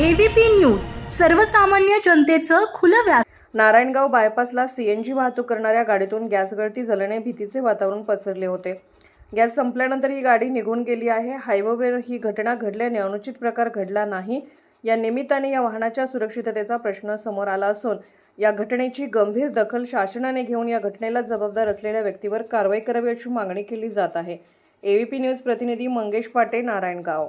ABP news सर्वसामान्य जनतेचं खुलं व्यास नारायणगाव बायपासला सीएनजी वाहतूक करणाऱ्या गाडीतून गॅस गळती झाल्याने भीतीचे वातावरण पसरले होते. गॅस संपल्यानंतर ही गाडी निघून गेली आहे. हायवेवर ही घटना घडल्याने अनुचित प्रकार घडला नाही. या निमित्ताने या वाहनाच्या सुरक्षिततेचा प्रश्न समोर आला असून या घटनेची गंभीर दखल शासनाने घेऊन या घटनेला जबाबदार असलेल्या व्यक्तीवर कारवाई करावी अशी मागणी केली जात आहे. एव्हीपी न्यूज प्रतिनिधी मंगेश पाटे नारायणगाव.